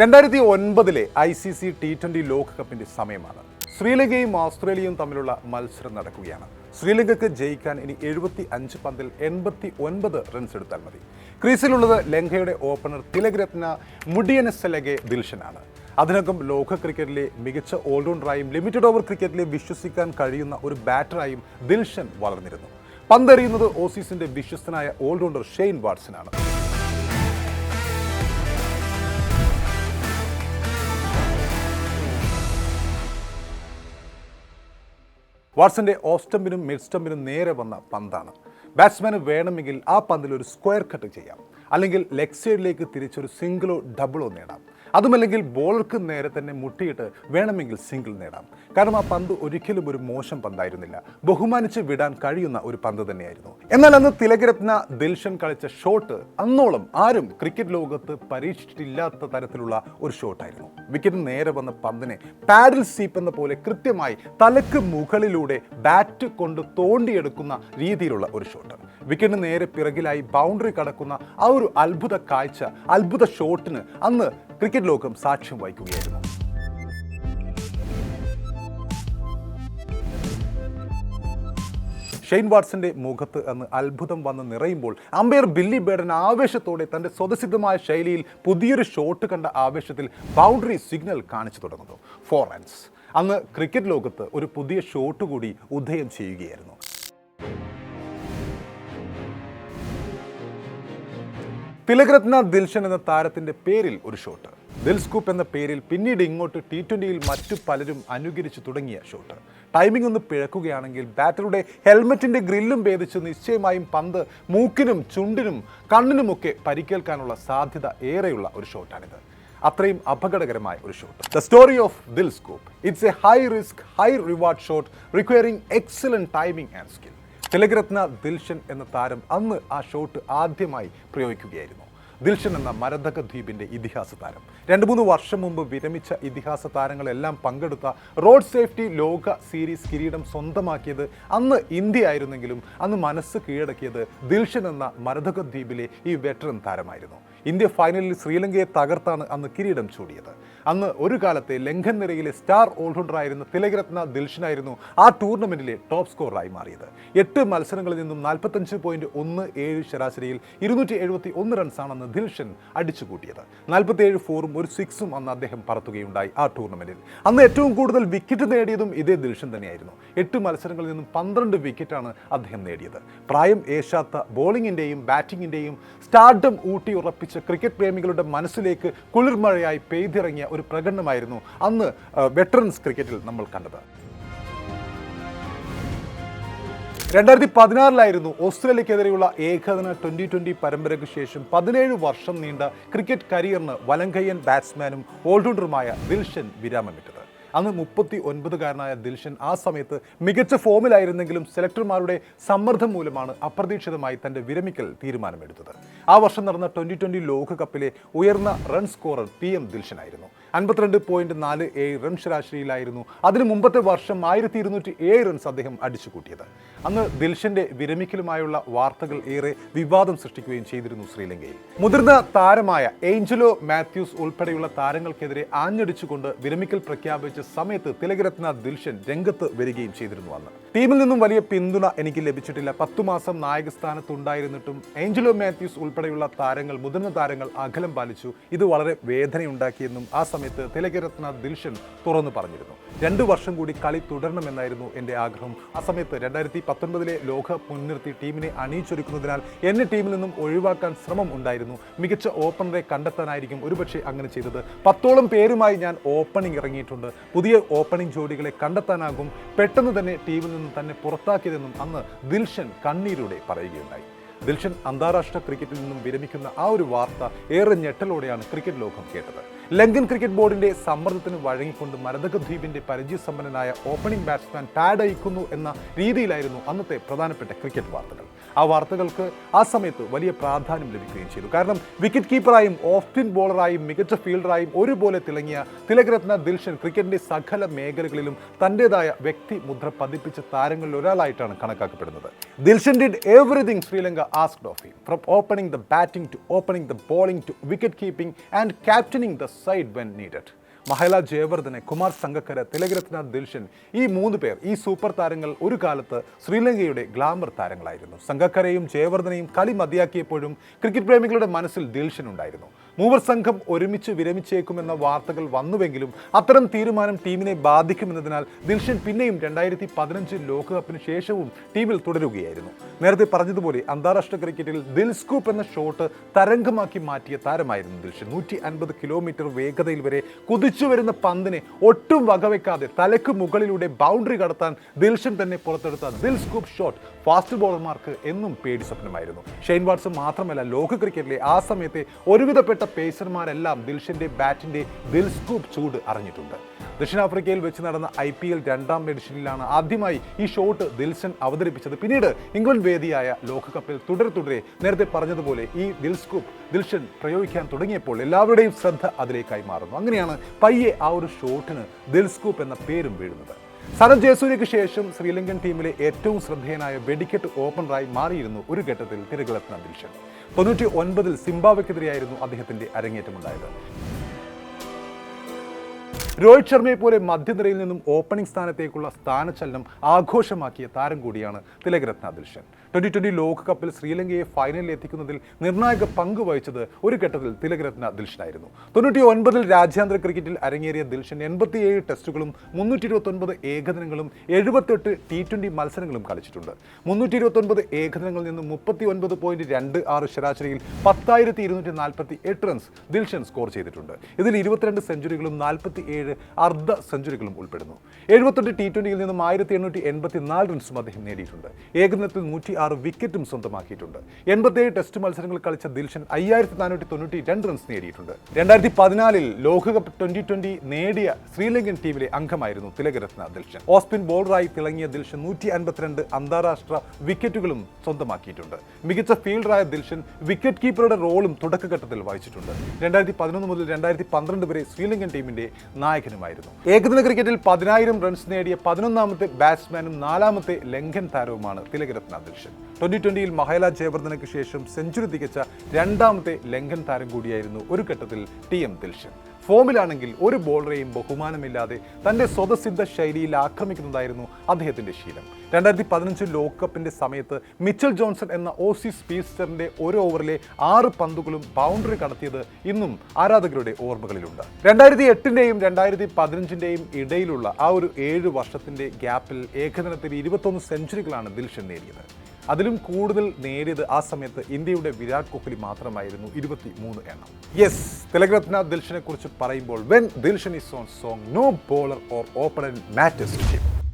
രണ്ടായിരത്തി ഒൻപതിലെ I C C T twenty ലോകകപ്പിന്റെ സമയമാണ്. ശ്രീലങ്കയും ഓസ്ട്രേലിയയും തമ്മിലുള്ള മത്സരം നടക്കുകയാണ്. ശ്രീലങ്കയ്ക്ക് ജയിക്കാൻ ഇനി എഴുപത്തി അഞ്ച് പന്തിൽ എൺപത്തി ഒൻപത് റൺസ് എടുത്താൽ മതി. ക്രീസിലുള്ളത് ലങ്കയുടെ ഓപ്പണർ തിലകരത്ന രത്ന മുഡിയനസലഗെ ദിൽഷനാണ്. അതിനകം ലോക ക്രിക്കറ്റിലെ മികച്ച ഓൾറൗണ്ടറായും ലിമിറ്റഡ് ഓവർ ക്രിക്കറ്റിലെ വിശ്വസിക്കാൻ കഴിയുന്ന ഒരു ബാറ്ററായും ദിൽഷൻ വളർന്നിരുന്നു. പന്തെറിയുന്നത് ഓസീസിന്റെ വിശ്വസ്തനായ ഓൾറൗണ്ടർ ഷെയ്ൻ വാട്സനാണ് വാട്സന്റെ ഓസ്റ്റമ്പിനും സ്റ്റമ്പിനും മിഡ് സ്റ്റമ്പിനും നേരെ വന്ന പന്താണ്. ബാറ്റ്സ്മാന് വേണമെങ്കിൽ ആ പന്തിൽ ഒരു സ്ക്വയർ കട്ട് ചെയ്യാം. അല്ലെങ്കിൽ ലെഗ് സൈഡിലേക്ക് തിരിച്ചൊരു സിംഗിളോ ഡബിളോ നേടാം. അതുമല്ലെങ്കിൽ ബോളർക്ക് നേരെ തന്നെ മുട്ടിയിട്ട് വേണമെങ്കിൽ സിംഗിൾ നേടാം. കാരണം ആ പന്ത് ഒരിക്കലും ഒരു മോശം പന്തായിരുന്നില്ല. ബഹുമാനിച്ച് വിടാൻ കഴിയുന്ന ഒരു പന്ത് തന്നെയായിരുന്നു. എന്നാൽ അന്ന് തിലകരത്ന ദിൽഷൻ കളിച്ച ഷോട്ട് അന്നോളം ആരും ക്രിക്കറ്റ് ലോകത്ത് പരീക്ഷിച്ചിട്ടില്ലാത്ത തരത്തിലുള്ള ഒരു ഷോട്ടായിരുന്നു വിക്കറ്റ് നേരെ വന്ന പന്തിനെ പാഡിൽ സീപ്പ് എന്ന പോലെ കൃത്യമായി തലക്ക് മുകളിലൂടെ ബാറ്റ് കൊണ്ട് തോണ്ടിയെടുക്കുന്ന രീതിയിലുള്ള ഒരു ഷോട്ട് വിക്കറ്റിന് നേരെ പിറകിലായി ബൗണ്ടറി കടക്കുന്ന ആ ഒരു അത്ഭുത കാഴ്ച അത്ഭുത ഷോട്ടിന് അന്ന് ക്രിക്കറ്റ് ലോകം സാക്ഷ്യം വഹിക്കുകയായിരുന്നു. ഷെയ്ൻ വാട്സന്റെ മുഖത്ത് അന്ന് അത്ഭുതം വന്ന് നിറയുമ്പോൾ അമ്പയർ ബില്ലി ബേഡൻ ആവേശത്തോടെ തന്റെ സ്വതസിദ്ധമായ ശൈലിയിൽ പുതിയൊരു ഷോട്ട് കണ്ട ആവേശത്തിൽ ബൗണ്ടറി സിഗ്നൽ കാണിച്ചു തുടങ്ങുന്നു. Four runs. അന്ന് ക്രിക്കറ്റ് ലോകത്ത് ഒരു പുതിയ ഷോട്ട് കൂടി ഉദയം ചെയ്യുകയായിരുന്നു. തിലകരത്ന ദിൽഷൻ എന്ന താരത്തിന്റെ പേരിൽ ഒരു ഷോട്ട്. ദിൽസ്കൂപ്പ് എന്ന പേരിൽ പിന്നീട് ഇങ്ങോട്ട് ടി ട്വന്റിയിൽ മറ്റു പലരും അനുകരിച്ചു തുടങ്ങിയ ഷോട്ട്. ടൈമിംഗ് ഒന്ന് പിഴക്കുകയാണെങ്കിൽ ബാറ്ററുടെ ഹെൽമറ്റിന്റെ ഗ്രില്ലും ഭേദിച്ച് നിശ്ചയമായും പന്ത് മൂക്കിനും ചുണ്ടിനും കണ്ണിനുമൊക്കെ പരിക്കേൽക്കാനുള്ള സാധ്യത ഏറെയുള്ള ഒരു ഷോട്ടാണിത്. അത്രയും അപകടകരമായ ഒരു shot. The story of Dil scoop. It's a high risk high reward shot requiring excellent timing and skill Tillakaratne Dilshan എന്ന താരം അന്ന് ആ ഷോട്ട് ആദ്യമായി പ്രയോഗിക്കുകയായിരുന്നു. ദിൽഷൻ എന്ന മരതക ദ്വീപിന്റെ ഇതിഹാസ താരം. രണ്ട് മൂന്ന് വർഷം മുമ്പ് വിരമിച്ച ഇതിഹാസ താരങ്ങളെല്ലാം പങ്കെടുത്ത റോഡ് സേഫ്റ്റി ലോക സീരീസ് കിരീടം സ്വന്തമാക്കിയത് അന്ന് ഇന്ത്യ ആയിരുന്നെങ്കിലും അന്ന് മനസ്സ് കീഴടക്കിയത് ദിൽഷൻ എന്ന മരതക ദ്വീപിലെ ഈ വെറ്ററൻ താരമായിരുന്നു. ഇന്ത്യ ഫൈനലിൽ ശ്രീലങ്കയെ തകർത്താണ് അന്ന് കിരീടം ചൂടിയത്. അന്ന് ഒരു കാലത്തെ ലങ്കൻ നിരയിലെ സ്റ്റാർ ഓൾറൗണ്ടറായിരുന്ന തിലകരത്ന ദിൽഷനായിരുന്നു ആ ടൂർണമെന്റിലെ ടോപ്പ് സ്കോറായി മാറിയത്. എട്ട് മത്സരങ്ങളിൽ നിന്നും നാൽപ്പത്തഞ്ച് പോയിന്റ് ഒന്ന് ഏഴ് ശരാശരിയിൽ ഇരുന്നൂറ്റി എഴുപത്തി ഒന്ന് റൺസാണെന്ന് ദിൽഷൻ അടിച്ചുകൂട്ടിയത്. നാൽപ്പത്തിയേഴ് ഫോറും ഒരു സിക്സും അന്ന് അദ്ദേഹം പറത്തുകയുണ്ടായി ആ ടൂർണമെന്റിൽ. അന്ന് ഏറ്റവും കൂടുതൽ വിക്കറ്റ് നേടിയതും ഇതേ ദിൽഷൻ തന്നെയായിരുന്നു. എട്ട് മത്സരങ്ങളിൽ നിന്നും പന്ത്രണ്ട് വിക്കറ്റാണ് അദ്ദേഹം നേടിയത്. പ്രായം ഏശാത്ത ബോളിംഗിന്റെയും ബാറ്റിംഗിന്റെയും സ്റ്റാർഡം ഊട്ടി ക്രിക്കറ്റ് പ്രേമികളുടെ മനസ്സിലേക്ക് കുളിർമഴയായി പെയ്തിറങ്ങിയ ഒരു പ്രകടനമായിരുന്നു അന്ന് വെറ്ററൻസ് ക്രിക്കറ്റിൽ നമ്മൾ കണ്ടത്. രണ്ടായിരത്തി പതിനാറിലായിരുന്നു ഓസ്ട്രേലിയക്കെതിരെയുള്ള ഏകദിന ട്വന്റി ട്വന്റി പരമ്പരയ്ക്ക് ശേഷം പതിനേഴ് വർഷം നീണ്ട ക്രിക്കറ്റ് കരിയറിന് വലങ്കയ്യൻ ബാറ്റ്സ്മാനും ഓൾറൗണ്ടറുമായ വിൽഷൻ വിരാമമിട്ടത്. അന്ന് മുപ്പത്തി ഒൻപതുകാരനായ ദിൽഷൻ ആ സമയത്ത് മികച്ച ഫോമിലായിരുന്നെങ്കിലും സെലക്ടർമാരുടെ സമ്മർദ്ദം മൂലമാണ് അപ്രതീക്ഷിതമായി തന്റെ വിരമിക്കൽ തീരുമാനമെടുത്തത്. ആ വർഷം നടന്ന ട്വന്റി ട്വന്റി ലോകകപ്പിലെ ഉയർന്ന റൺ സ്കോറർ പി എം ദിൽഷനായിരുന്നു. അൻപത്തിരണ്ട് പോയിന്റ് നാല് ഏഴ് റൺ ശരാശരിയിലായിരുന്നു അതിനു മുമ്പത്തെ വർഷം ആയിരത്തി ഇരുന്നൂറ്റി ഏഴ് റൺസ് അദ്ദേഹം അടിച്ചുകൂട്ടിയത്. അന്ന് ദിൽഷന്റെ വിരമിക്കലുമായുള്ള വാർത്തകൾ ഏറെ വിവാദം സൃഷ്ടിക്കുകയും ചെയ്തിരുന്നു ശ്രീലങ്കയിൽ. മുതിർന്ന താരമായ ഏഞ്ചലോ മാത്യൂസ് ഉൾപ്പെടെയുള്ള താരങ്ങൾക്കെതിരെ ആഞ്ഞടിച്ചുകൊണ്ട് വിരമിക്കൽ പ്രഖ്യാപിച്ച സമയത്ത് തിലകരത്ന ദിൽഷൻ രംഗത്ത് വരികയും ചെയ്തിരുന്നു അന്ന്. ടീമിൽ നിന്നും വലിയ പിന്തുണ എനിക്ക് ലഭിച്ചിട്ടില്ല. പത്തു മാസം നായക സ്ഥാനത്തുണ്ടായിരുന്നിട്ടും ഏഞ്ചലോ മാത്യൂസ് ഉൾപ്പെടെയുള്ള താരങ്ങൾ മുതിർന്ന താരങ്ങൾ അകലം പാലിച്ചു. ഇത് വളരെ വേദനയുണ്ടാക്കിയെന്നും ആ സമയത്ത് തിലകരത്ന ദിൽഷൻ തുറന്നു പറഞ്ഞിരുന്നു. രണ്ടു വർഷം കൂടി കളി തുടരണമെന്നായിരുന്നു എന്റെ ആഗ്രഹം. ആ സമയത്ത് രണ്ടായിരത്തി പത്തൊൻപതിലെ ലോക മുൻനിർത്തി ടീമിനെ അണിയിച്ചൊരുക്കുന്നതിനാൽ എന്നെ ടീമിൽ നിന്നും ഒഴിവാക്കാൻ ശ്രമം ഉണ്ടായിരുന്നു. മികച്ച ഓപ്പണറെ കണ്ടെത്താനായിരിക്കും ഒരുപക്ഷെ അങ്ങനെ ചെയ്തത്. പത്തോളം പേരുമായി ഞാൻ ഓപ്പണിംഗ് ഇറങ്ങിയിട്ടുണ്ട്. പുതിയ ഓപ്പണിംഗ് ജോഡികളെ കണ്ടെത്താനാകും. പെട്ടെന്ന് തന്നെ ടീമിൽ നിന്നും തന്നെ പുറത്താക്കിയതെന്നും അന്ന് ദിൽഷൻ കണ്ണീരോടെ പറയുകയുണ്ടായി. ദിൽഷൻ അന്താരാഷ്ട്ര ക്രിക്കറ്റിൽ നിന്നും വിരമിക്കുന്ന ആ ഒരു വാർത്ത ഏറെ ഞെട്ടലോടെയാണ് ക്രിക്കറ്റ് ലോകം കേട്ടത്. ലങ്കൻ ക്രിക്കറ്റ് ബോർഡിന്റെ സമ്മർദ്ദത്തിന് വഴങ്ങിക്കൊണ്ട് മരതക ദ്വീപിന്റെ പരിചയസമ്പന്നനായ ഓപ്പണിംഗ് ബാറ്റ്സ്മാൻ പാഡ് അയക്കുന്നു എന്ന രീതിയിലായിരുന്നു അന്നത്തെ പ്രധാനപ്പെട്ട ക്രിക്കറ്റ് വാർത്തകൾ. ആ വാർത്തകൾക്ക് ആ സമയത്ത് വലിയ പ്രാധാന്യം ലഭിക്കുകയും ചെയ്തു. കാരണം വിക്കറ്റ് കീപ്പറായും ഓഫ് സ്പിൻ ബോളറായും മികച്ച ഫീൽഡറായും ഒരുപോലെ തിളങ്ങിയ തിലകരത്ന ദിൽഷൻ ക്രിക്കറ്റിന്റെ സകല മേഖലകളിലും തന്റെതായ വ്യക്തി മുദ്ര പതിപ്പിച്ച താരങ്ങളിൽ ഒരാളായിട്ടാണ് കണക്കാക്കപ്പെടുന്നത്. Dilshan did everything Sri Lanka asked of him from opening the batting to opening the bowling to wicket keeping and captaining the side when needed Mahela Jayawardene Kumar Sangakkara Tillakaratne Dilshan ഈ മൂന്ന് പേർ ഈ super താരങ്ങൾ ഒരു കാലത്ത് ശ്രീലങ്കയുടെ glamour താരങ്ങളായിരുന്നു. സംഗക്കരയും ജയവർദ്ധനയും കളി മതിയാക്കിയപ്പോഴും cricket പ്രേമികളുടെ മനസ്സിൽ ദിൽഷൻ ഉണ്ടായിരുന്നു. മൂവർ സംഘം ഒരുമിച്ച് വിരമിച്ചേക്കുമെന്ന വാർത്തകൾ വന്നുവെങ്കിലും അത്തരം തീരുമാനം ടീമിനെ ബാധിക്കുമെന്നതിനാൽ ദിൽഷൻ പിന്നെയും രണ്ടായിരത്തി പതിനഞ്ച് ലോകകപ്പിന് ശേഷവും ടീമിൽ തുടരുകയായിരുന്നു. നേരത്തെ പറഞ്ഞതുപോലെ അന്താരാഷ്ട്ര ക്രിക്കറ്റിൽ ദിൽസ്കൂപ്പ് എന്ന ഷോട്ട് തരംഗമാക്കി മാറ്റിയ താരമായിരുന്നു ദിൽഷൻ. നൂറ്റി അൻപത് കിലോമീറ്റർ വേഗതയിൽ വരെ കുതിച്ചു വരുന്ന പന്തിനെ ഒട്ടും വകവെക്കാതെ തലക്ക് മുകളിലൂടെ ബൗണ്ടറി കടത്താൻ ദിൽഷൻ തന്നെ പുറത്തെടുത്ത ദിൽസ്കൂപ്പ് ഷോട്ട് ഫാസ്റ്റ് ബോളർമാർക്ക് എന്നും പേടി സ്വപ്നമായിരുന്നു. ഷെയ്ൻ വാട്സൺ മാത്രമല്ല ലോക ക്രിക്കറ്റിലെ ആ സമയത്തെ ഒരുവിധപ്പെട്ട പേസർമാരെല്ലാം ദിൽഷിന്റെ ബാറ്റിന്റെ ദിൽ സ്കൂപ്പ് ചൂട് അറിഞ്ഞിട്ടുണ്ട്. ദക്ഷിണാഫ്രിക്കയിൽ വെച്ച് നടന്ന ഐ പി എൽ രണ്ടാം എഡിഷനിലാണ് ആദ്യമായി ഈ ഷോട്ട് ദിൽസൺ അവതരിപ്പിച്ചത്. പിന്നീട് ഇംഗ്ലണ്ട് വേദിയായ ലോകകപ്പിൽ തുടരെ തുടരെ നേരത്തെ പറഞ്ഞതുപോലെ ഈ ദിൽസ്കൂപ്പ് ദിൽഷൻ പ്രയോഗിക്കാൻ തുടങ്ങിയപ്പോൾ എല്ലാവരുടെയും ശ്രദ്ധ അതിലേക്കായി മാറുന്നു. അങ്ങനെയാണ് പയ്യെ ആ ഒരു ഷോട്ടിന് ദിൽസ്കൂപ്പ് എന്ന പേരും വീഴുന്നത്. സനത് ജയസൂര്യയ്ക്ക് ശേഷം ശ്രീലങ്കൻ ടീമിലെ ഏറ്റവും ശ്രദ്ധേയനായ വെടിക്കെട്ട് ഓപ്പണറായി മാറിയിരുന്നു ഒരു ഘട്ടത്തിൽ തിരകളെത്തുന്ന ദിൽഷൻ തൊണ്ണൂറ്റി ഒൻപതിൽ സിംബാബ്വെക്കെതിരെയായിരുന്നു അദ്ദേഹത്തിന്റെ അരങ്ങേറ്റമുണ്ടായത്. രോഹിത് ശർമ്മയെ പോലെ മധ്യനിരയിൽ നിന്നും ഓപ്പണിംഗ് സ്ഥാനത്തേക്കുള്ള സ്ഥാനചലനം ആഘോഷമാക്കിയ താരം കൂടിയാണ് തിലകരത്ന ദിൽഷൻ ട്വന്റി ട്വന്റി ലോകകപ്പിൽ ശ്രീലങ്കയെ ഫൈനലിൽ എത്തിക്കുന്നതിൽ നിർണായക പങ്ക് വഹിച്ചത് ഒരു ഘട്ടത്തിൽ തിലകരത്ന ദിൽഷനായിരുന്നു തൊണ്ണൂറ്റി ഒൻപതിൽ രാജ്യാന്തര ക്രിക്കറ്റിൽ അരങ്ങേറിയ ദിൽഷൻ എൺപത്തിയേഴ് ടെസ്റ്റുകളും മുന്നൂറ്റി ഇരുപത്തൊൻപത് ഏകദിനങ്ങളും എഴുപത്തെട്ട് ടി ട്വന്റി മത്സരങ്ങളും കളിച്ചിട്ടുണ്ട്. മുന്നൂറ്റി ഇരുപത്തൊൻപത് ഏകദിനങ്ങളിൽ നിന്നും മുപ്പത്തി ഒൻപത് പോയിന്റ് രണ്ട് ആറ് ശരാശരിയിൽ പത്തായിരത്തി ഇരുന്നൂറ്റി നാൽപ്പത്തി എട്ട് റൺസ് ദിൽഷൻ സ്കോർ ചെയ്തിട്ടുണ്ട്. ഇതിൽ ഇരുപത്തിരണ്ട് സെഞ്ചുറികളും നാൽപ്പത്തി ഏഴ് അർദ്ധ സെഞ്ചുറികളും ഉൾപ്പെടുന്നു. എഴുപത്തെട്ട് ടി ട്വന്റിയിൽ നിന്നും ആയിരത്തി എണ്ണൂറ്റി എൺപത്തി നാല് റൺസും അദ്ദേഹം നേടിയിട്ടുണ്ട്. ഏകദിനത്തിൽ നൂറ്റി ആറ് വിക്കറ്റും സ്വന്തമാക്കിയിട്ടുണ്ട്. എൺപത്തിയേഴ് ടെസ്റ്റ് മത്സരങ്ങൾ കളിച്ച ദിൽഷൻ അയ്യായിരത്തി നാനൂറ്റി തൊണ്ണൂറ്റി രണ്ട് റൺസ് നേടിയിട്ടുണ്ട്. രണ്ടായിരത്തി പതിനാലിൽ ലോകകപ്പ് ട്വന്റി ട്വന്റി നേടിയ ശ്രീലങ്കൻ ടീമിലെ അംഗമായിരുന്നു തിലകരത്ന ദിൽഷൻ. ഓസ്പിൻ ബോളറായി തിളങ്ങിയ ദിൽഷൻ നൂറ്റി അൻപത്തിരണ്ട് അന്താരാഷ്ട്ര വിക്കറ്റുകളും സ്വന്തമാക്കിയിട്ടുണ്ട്. മികച്ച ഫീൽഡറായ ദിൽഷൻ വിക്കറ്റ് കീപ്പറുടെ റോളും തുടക്കഘട്ടത്തിൽ വഹിച്ചിട്ടുണ്ട് രണ്ടായിരത്തി പതിനൊന്ന് മുതൽ രണ്ടായിരത്തി പന്ത്രണ്ട് വരെ ശ്രീലങ്കൻ ടീമിന്റെ നായകനുമായിരുന്നു. ഏകദിന ക്രിക്കറ്റിൽ പതിനായിരം റൺസ് നേടിയ പതിനൊന്നാമത്തെ ബാറ്റ്സ്മാനും നാലാമത്തെ ലങ്കൻ താരവുമാണ് തിലകരത്ന അധ്യക്ഷൻ. ട്വന്റി ട്വന്റിയിൽ മഹേല ജയവർദ്ധനയ്ക്ക് ശേഷം സെഞ്ചുറി തികച്ച രണ്ടാമത്തെ ലങ്കൻ താരം കൂടിയായിരുന്നു ഒരു ഘട്ടത്തിൽ ടി എം ദിൽഷൻ. ഫോമിലാണെങ്കിൽ ഒരു ബോളറെയും ബഹുമാനമില്ലാതെ തന്റെ സ്വതസിദ്ധ ശൈലിയിൽ ആക്രമിക്കുന്നതായിരുന്നു അദ്ദേഹത്തിന്റെ ശീലം. രണ്ടായിരത്തി പതിനഞ്ച് ലോകകപ്പിന്റെ സമയത്ത് മിച്ചൽ ജോൺസൺ എന്ന ഓസി സ്പീസ്റ്ററിന്റെ ഒരു ഓവറിലെ ആറ് പന്തുകളും ബൗണ്ടറി കടത്തിയത് ഇന്നും ആരാധകരുടെ ഓർമ്മകളിലുണ്ട്. രണ്ടായിരത്തി എട്ടിന്റെയും രണ്ടായിരത്തി പതിനഞ്ചിന്റെയും ഇടയിലുള്ള ആ ഒരു ഏഴ് വർഷത്തിന്റെ ഗ്യാപ്പിൽ ഏകദിനത്തിൽ ഇരുപത്തൊന്ന് സെഞ്ചുറികളാണ് ദിൽഷൻ നേടിയത്. അതിലും കൂടുതൽ നേടിയത് ആ സമയത്ത് ഇന്ത്യയുടെ വിരാട് കോഹ്ലി മാത്രമായിരുന്നു ഇരുപത്തി മൂന്ന് എണ്ണം യെസ് തിലകരത്ന ദിൽഷനെ കുറിച്ച് പറയുമ്പോൾ when Dilshan is on song no bowler or opponent matters